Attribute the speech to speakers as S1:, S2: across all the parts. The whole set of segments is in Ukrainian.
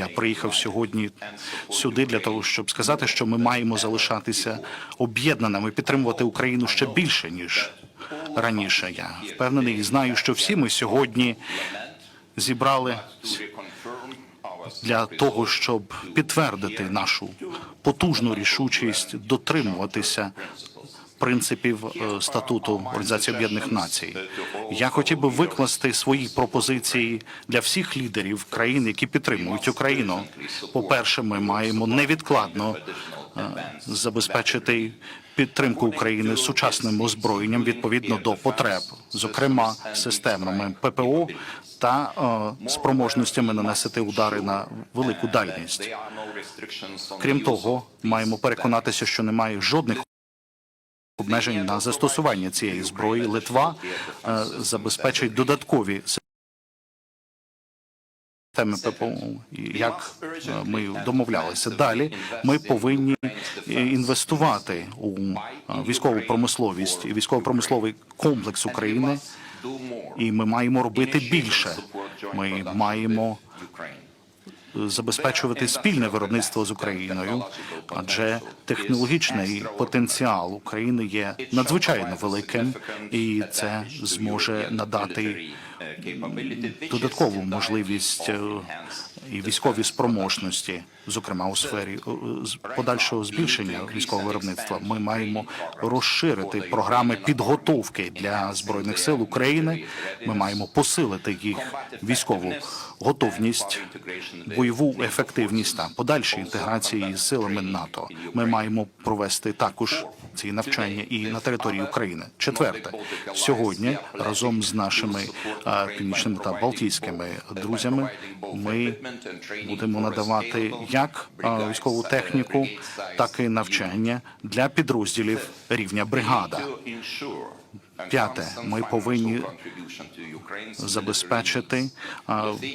S1: Я приїхав сьогодні сюди для того, щоб сказати, що ми маємо залишатися об'єднаними, підтримувати Україну ще більше ніж раніше. Я впевнений і знаю, що всі ми сьогодні зібрали для того, щоб підтвердити нашу потужну рішучість дотримуватися принципів е, статуту Організації Об'єднаних Націй. Я хотів би викласти свої пропозиції для всіх лідерів країн, які підтримують Україну. По-перше, ми маємо невідкладно е, забезпечити підтримку України сучасним озброєнням відповідно до потреб, зокрема системами ППО та е, спроможностями нанести удари на велику дальність. Крім того, маємо переконатися, що немає жодних обмежень на застосування цієї зброї. Литва е, забезпечить додаткові системи ППО, як е, ми домовлялися. Далі ми повинні інвестувати у е, військову промисловість і військово-промисловий комплекс України. І ми маємо робити більше. Ми маємо забезпечувати спільне виробництво з Україною, адже технологічний потенціал України є надзвичайно великим, і це зможе надати додаткову можливість е, і військові спроможності, зокрема у сфері подальшого збільшення військового виробництва. Ми маємо розширити програми підготовки для збройних сил України. Ми маємо посилити їх військову готовність, бойову ефективність та подальші інтеграції з силами НАТО. Ми маємо провести також ці навчання і на території України. Четверте, сьогодні разом з нашими північними та балтійськими друзями ми будемо надавати як е, військову техніку, так і навчання для підрозділів рівня бригада. П'яте, ми повинні забезпечити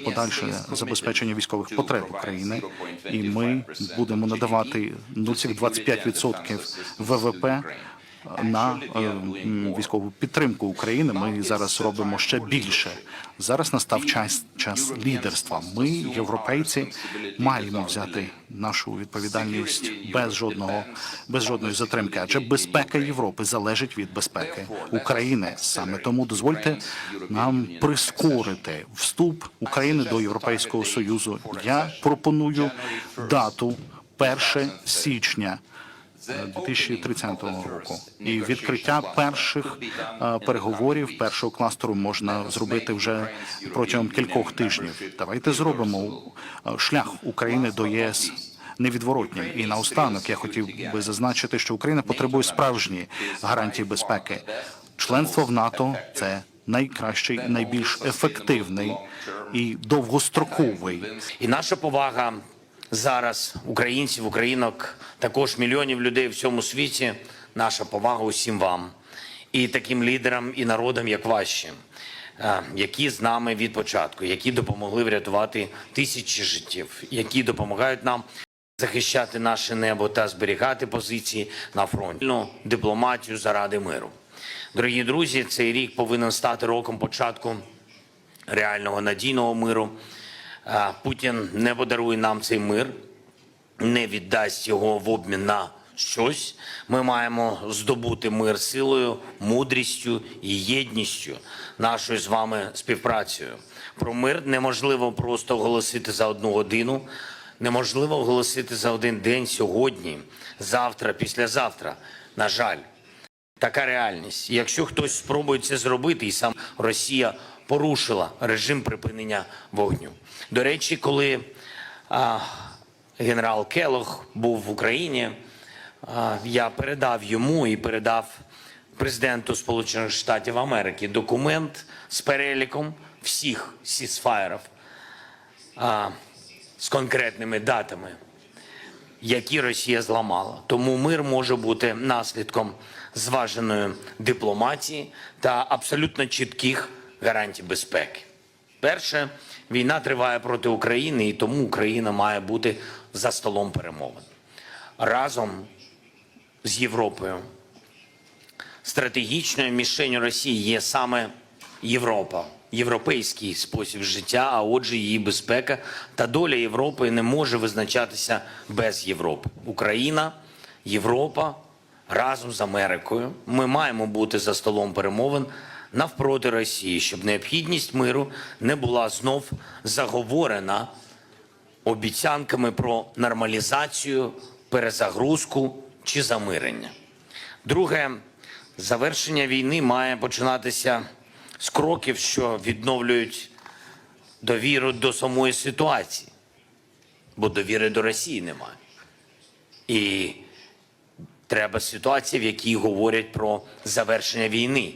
S1: подальше забезпечення військових потреб України, і ми будемо надавати 0,25% ВВП на е, військову підтримку України. Ми зараз робимо ще більше. Зараз настав час час лідерства. Ми, європейці, маємо взяти нашу відповідальність без жодного без жодної затримки. Адже безпека Європи залежить від безпеки України. Саме тому дозвольте нам прискорити вступ України до Європейського союзу. Я пропоную дату 1 січня. 2030 року і відкриття перших е, переговорів першого кластеру можна зробити вже протягом кількох тижнів. Давайте зробимо е, шлях України до єС невідворотнім. І наостанок я хотів би зазначити, що Україна потребує справжні гарантії безпеки. Членство в НАТО це найкращий, найбільш ефективний і довгостроковий
S2: І наша повага зараз українців, українок, також мільйонів людей в цьому світі. Наша повага усім вам і таким лідерам і народам, як ваші, е, які з нами від початку, які допомогли врятувати тисячі життів, які допомагають нам захищати наше небо та зберігати позиції на фронті. Дипломатію заради миру. Дорогі друзі, цей рік повинен стати роком початку реального надійного миру. Путін не подарує нам цей мир, не віддасть його в обмін на щось. Ми маємо здобути мир силою, мудрістю і єдністю нашою з вами співпрацею. Про мир неможливо просто оголосити за одну годину. Неможливо оголосити за один день сьогодні, завтра, післязавтра. На жаль, Така реальність. Якщо хтось спробує це зробити, і сам Росія порушила режим припинення вогню. До речі, коли а, генерал Келох був в Україні, а, я передав йому і передав президенту Сполучених Штатів Америки документ з переліком всіх сісфаєрів а, з конкретними датами які Росія зламала. Тому мир може бути наслідком зваженої дипломатії та абсолютно чітких гарантій безпеки. Перше, війна триває проти України, і тому Україна має бути за столом перемовин разом з Європою. Стратегічною мішенью Росії є саме Європа. європейський спосіб життя, а отже, її безпека та доля Європи не може визначатися без Європи. Україна, Європа разом з Америкою. Ми маємо бути за столом перемовин навпроти Росії, щоб необхідність миру не була знов заговорена обіцянками про нормалізацію, перезагрузку чи замирення. Друге, завершення війни має починатися з кроків, що відновлюють довіру до самої ситуації, бо довіри до Росії немає. І треба ситуація, в якій говорять про завершення війни.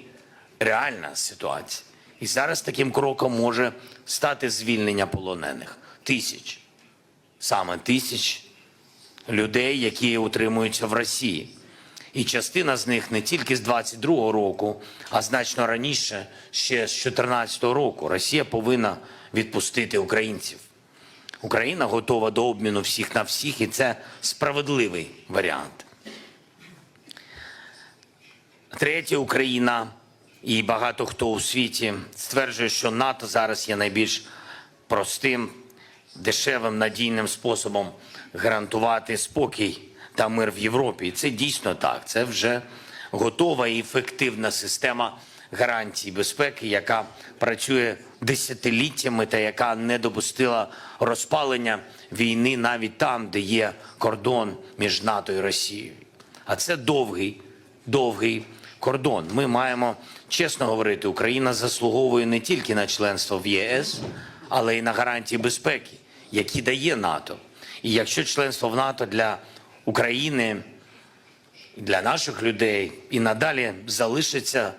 S2: Реальна ситуація. І зараз таким кроком може стати звільнення полонених тисяч, саме тисяч людей, які утримуються в Росії. І частина з них не тільки з 22-го року, а значно раніше, ще з 14-го року. Росія повинна відпустити українців. Україна готова до обміну всіх на всіх, і це справедливий варіант. Третє, Україна і багато хто у світі стверджує, що НАТО зараз є найбільш простим, дешевим, надійним способом гарантувати спокій та мир в Європі. І це дійсно так. Це вже готова і ефективна система гарантій безпеки, яка працює десятиліттями та яка не допустила розпалення війни навіть там, де є кордон між НАТО і Росією. А це довгий, довгий кордон. Ми маємо чесно говорити, Україна заслуговує не тільки на членство в ЄС, але й на гарантії безпеки, які дає НАТО. І якщо членство в НАТО для України, для наших людей і надалі залишиться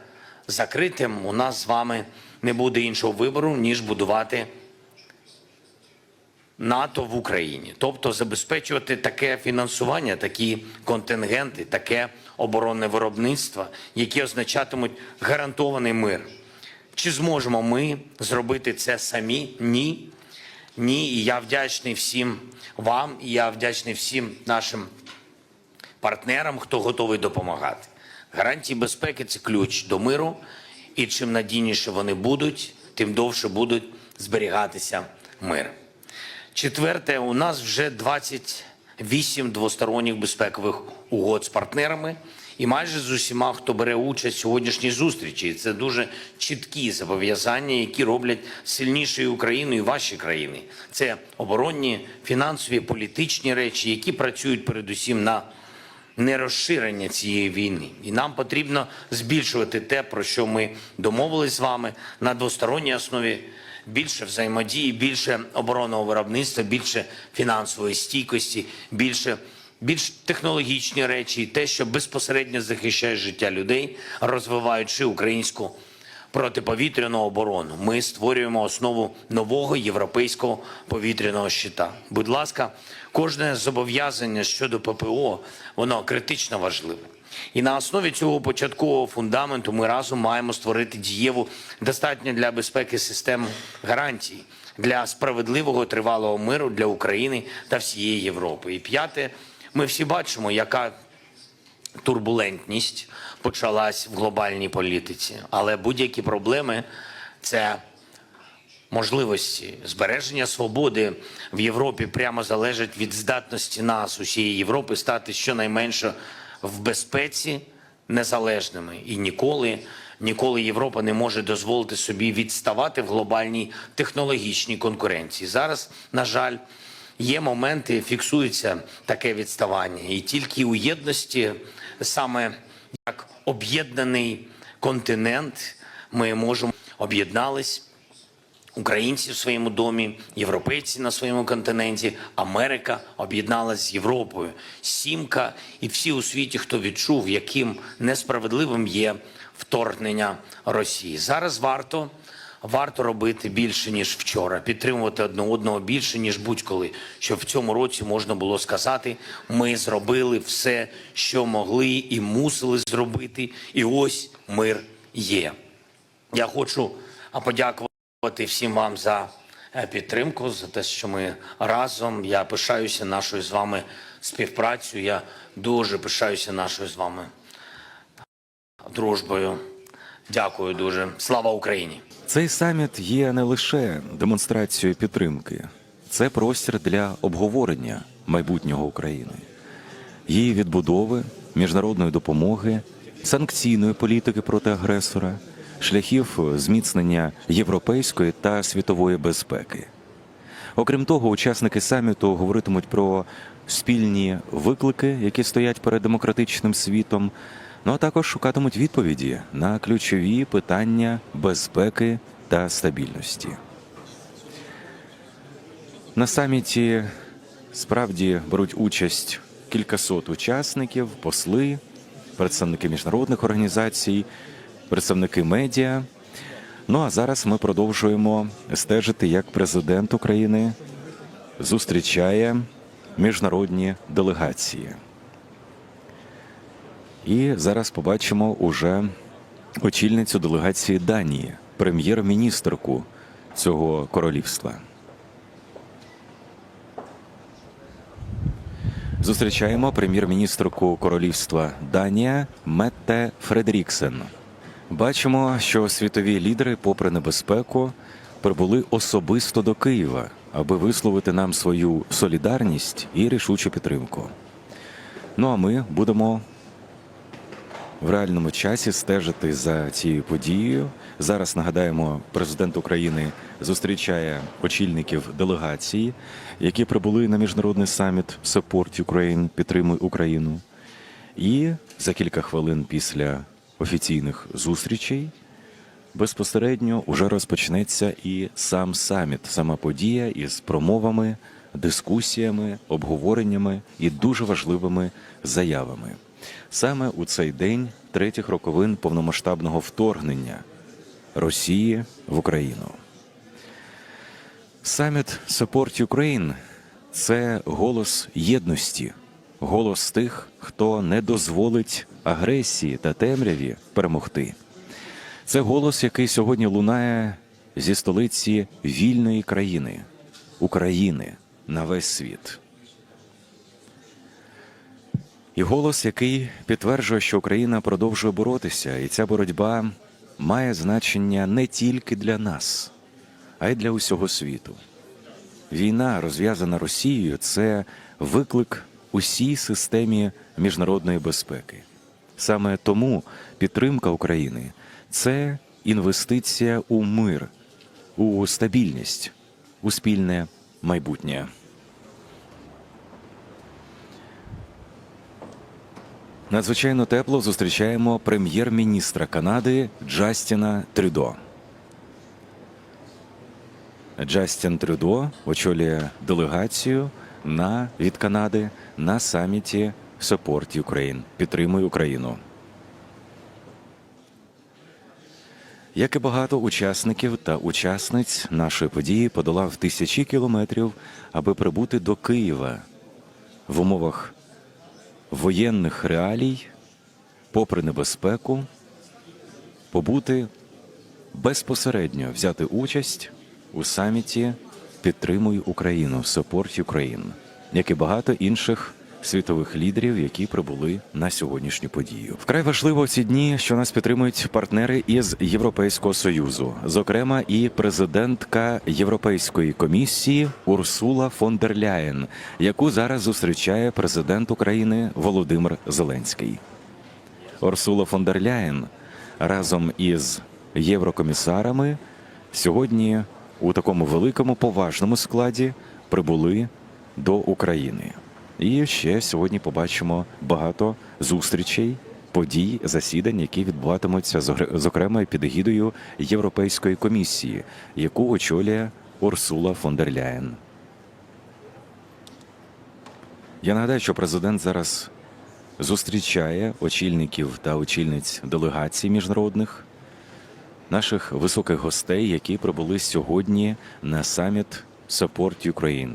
S2: закритим, у нас з вами не буде іншого вибору, ніж будувати НАТО в Україні, тобто забезпечувати таке фінансування, такі контингенти, таке оборонне виробництво, які означатимуть гарантований мир. Чи зможемо ми зробити це самі? Ні. Ні. І я вдячний всім вам, і я вдячний всім нашим партнерам, хто готовий допомагати. Гарантії безпеки це ключ до миру, і чим надійніше вони будуть, тим довше будуть зберігатися мир. Четверте, у нас вже 28 двосторонніх безпекових угод з партнерами і майже з усіма, хто бере участь в сьогоднішній зустрічі. Це дуже чіткі зобов'язання, які роблять сильнішою Україну і ваші країни. Це оборонні, фінансові, політичні речі, які працюють передусім на нерозширення цієї війни. І нам потрібно збільшувати те, про що ми домовились з вами на двосторонній основі. Більше взаємодії, більше оборонного виробництва, більше фінансової стійкості, більше більш технологічні речі, і те, що безпосередньо захищає життя людей, розвиваючи українську протиповітряну оборону. Ми створюємо основу нового європейського повітряного щита. Будь ласка, кожне зобов'язання щодо ППО, воно критично важливе. І на основі цього початкового фундаменту ми разом маємо створити дієву достатньо для безпеки систему гарантій для справедливого тривалого миру для України та всієї Європи. І п'яте, ми всі бачимо, яка турбулентність почалась в глобальній політиці, але будь-які проблеми це можливості збереження свободи в Європі прямо залежить від здатності нас, усієї Європи, стати щонайменше в безпеці незалежними. І ніколи, ніколи Європа не може дозволити собі відставати в глобальній технологічній конкуренції. Зараз, на жаль, є моменти, фіксується таке відставання, і тільки у єдності, саме як об'єднаний континент, ми можемо об'єднались. Українці в своєму домі, європейці на своєму континенті, Америка об'єдналась з Європою. Сімка і всі у світі, хто відчув, яким несправедливим є вторгнення Росії. Зараз варто, варто робити більше ніж вчора, підтримувати одне одного більше ніж будь-коли. Щоб в цьому році можна було сказати: ми зробили все, що могли і мусили зробити, і ось мир є. Я хочу а, подякувати всім вам за е, підтримку, за те, що ми разом. Я пишаюся нашою з вами співпрацею. Я дуже пишаюся нашою з вами дружбою. Дякую дуже. Слава Україні!
S3: Цей саміт є не лише демонстрацією підтримки, це простір для обговорення майбутнього України, її відбудови, міжнародної допомоги, санкційної політики проти агресора, шляхів зміцнення європейської та світової безпеки. Окрім того, учасники саміту говоритимуть про спільні виклики, які стоять перед демократичним світом. Ну а також шукатимуть відповіді на ключові питання безпеки та стабільності. На саміті справді беруть участь кількасот учасників, посли, представники міжнародних організацій, представники медіа. Ну а зараз ми продовжуємо стежити, як президент України зустрічає міжнародні делегації. І зараз побачимо уже очільницю делегації Данії, прем'єр-міністрку цього королівства. Зустрічаємо прем'єр-міністрку королівства Данія Метте Фредеріксен. Бачимо, що світові лідери, попри небезпеку, прибули особисто до Києва, аби висловити нам свою солідарність і рішучу підтримку. Ну а ми будемо в реальному часі стежити за цією подією. Зараз нагадаємо, президент України зустрічає очільників делегації, які прибули на міжнародний саміт Support Ukraine, підтримуй Україну. І за кілька хвилин після офіційних зустрічей безпосередньо уже розпочнеться і сам саміт, сама подія із промовами, дискусіями, обговореннями і дуже важливими заявами. Саме у цей день третіх роковин повномасштабного вторгнення Росії в Україну. Саміт Support Ukraine – це голос єдності, голос тих, хто не дозволить агресії та темряві перемогти. Це голос, який сьогодні лунає зі столиці вільної країни, України на весь світ. І голос, який підтверджує, що Україна продовжує боротися, і ця боротьба має значення не тільки для нас, а й для усього світу. Війна, розв'язана Росією, це виклик усій системі міжнародної безпеки. Саме тому підтримка України це інвестиція у мир, у стабільність, у спільне майбутнє. Надзвичайно тепло зустрічаємо прем'єр-міністра Канади Джастіна Трюдо. Джастін Трюдо очолює делегацію на від Канади на саміті Support Ukraine. Підтримуй Україну. Як і багато учасників та учасниць нашої події подолав тисячі кілометрів, аби прибути до Києва в умовах воєнних реалій, попри небезпеку, побути безпосередньо взяти участь у саміті Підтримуй Україну Support Ukraine, як і багато інших світових лідерів, які прибули на сьогоднішню подію. Вкрай важливо ці дні, що нас підтримують партнери із Європейського союзу, зокрема і президентка Європейської комісії Урсула фон дер Ляєн, яку зараз зустрічає президент України Володимир Зеленський. Урсула фон дер Ляєн разом із єврокомісарами сьогодні у такому великому поважному складі прибули до України. І ще сьогодні побачимо багато зустрічей, подій, засідань, які відбуватимуться зокрема під егідою Європейської комісії, яку очолює Урсула фон дер Ляєн. Я нагадаю, що президент зараз зустрічає очільників та очільниць делегацій міжнародних, наших високих гостей, які прибули сьогодні на саміт Support Ukraine.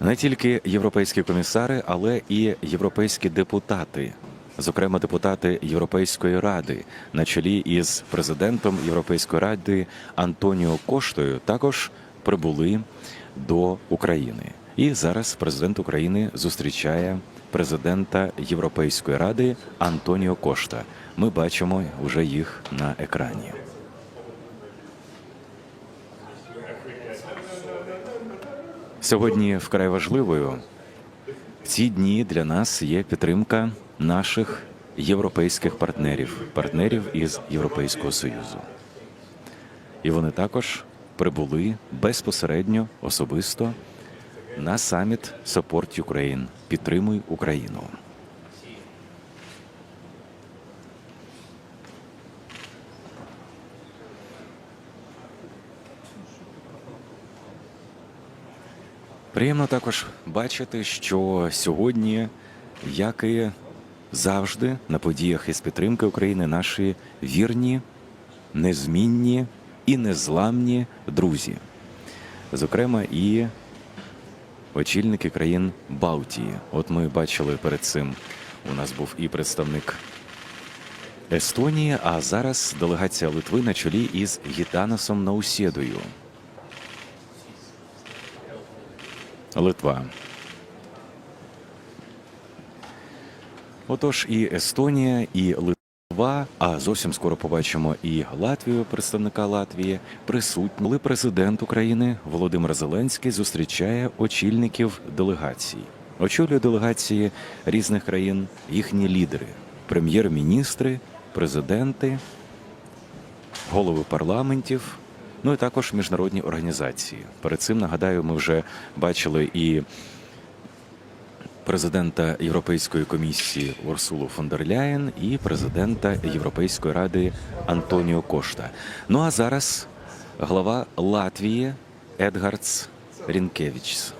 S3: Не тільки європейські комісари, але і європейські депутати, зокрема депутати Європейської ради, на чолі із президентом Європейської ради Антоніо Коштою, також прибули до України. І зараз президент України зустрічає президента Європейської ради Антоніо Кошта. Ми бачимо вже їх на екрані. Сьогодні вкрай важливою в ці дні для нас є підтримка наших європейських партнерів, партнерів із Європейського Союзу. І вони також прибули безпосередньо особисто на саміт Support Ukraine. Підтримуй Україну. Приємно також бачити, що сьогодні, як і завжди, на подіях із підтримки України наші вірні, незмінні і незламні друзі, зокрема, і очільники країн Балтії. От ми бачили перед цим. У нас був і представник Естонії, а зараз делегація Литви на чолі із Гітанасом Наусєдою. Литва. Отож, і Естонія, і Литва, а зовсім скоро побачимо і Латвію, представника Латвії, присутні. Президент України Володимир Зеленський зустрічає очільників делегацій. Очолює делегації різних країн їхні лідери, прем'єр-міністри, президенти, голови парламентів, ну і також міжнародні організації. Перед цим нагадаю, ми вже бачили і президента Європейської комісії Урсулу фон дер Ляєн і президента Європейської ради Антоніо Кошта. Ну а зараз глава Латвії Едгардс Рінкевичс.